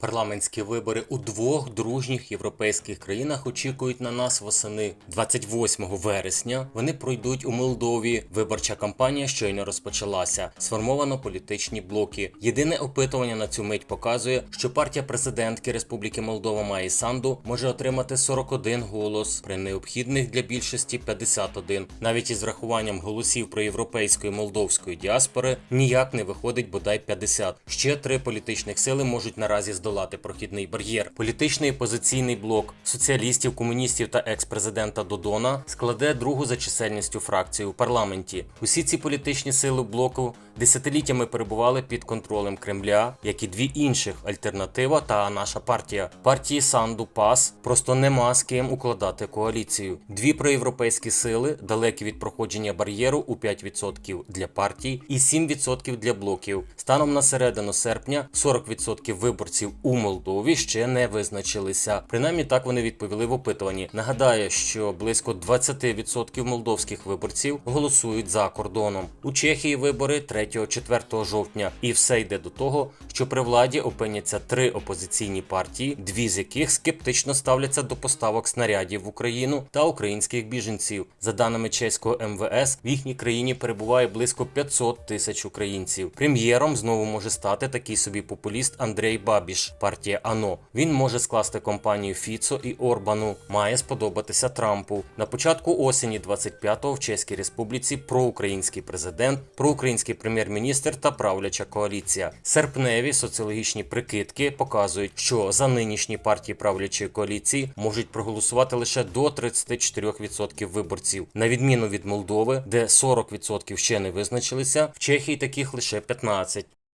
Парламентські вибори у двох дружніх європейських країнах очікують на нас восени 28 вересня. Вони пройдуть у Молдові. Виборча кампанія щойно розпочалася. Сформовано політичні блоки. Єдине опитування на цю мить показує, що партія президентки Республіки Молдова Маї Санду може отримати 41 голос при необхідних для більшості 51. Навіть із врахуванням голосів проєвропейської молдовської діаспори ніяк не виходить бодай 50. Ще три політичних сили можуть наразі здолати прохідний бар'єр. Політичний опозиційний блок соціалістів, комуністів та екс-президента Додона складе другу за чисельністю фракцію у парламенті. Усі ці політичні сили блоку десятиліттями перебували під контролем Кремля, як і дві інших альтернатива та наша партія. Партії Санду Пас просто нема з ким укладати коаліцію. Дві проєвропейські сили далекі від проходження бар'єру у 5% для партій і 7% для блоків. Станом на середину серпня 40% виборців у Молдові ще не визначилися. Принаймні так вони відповіли в опитуванні. Нагадаю, що близько 20% молдовських виборців голосують за кордоном. У Чехії вибори 3-4 жовтня, і все йде до того, що при владі опиняться три опозиційні партії, дві з яких скептично ставляться до поставок снарядів в Україну та українських біженців. За даними чеського МВС, в їхній країні перебуває близько 500 тисяч українців. Прем'єром знову може стати такий собі популіст Андрей Бабіш, партія АНО. Він може скласти компанію Фіцо і Орбану. Має сподобатися Трампу. На початку осені 25-го в Чеській Республіці проукраїнський президент, проукраїнський прем'єр-міністр та правляча коаліція. Серпневі соціологічні прикидки показують, що за нинішні партії правлячої коаліції можуть проголосувати лише до 34% виборців, на відміну від Молдови, де 40% ще не визначилися. В Чехії таких лише 15%.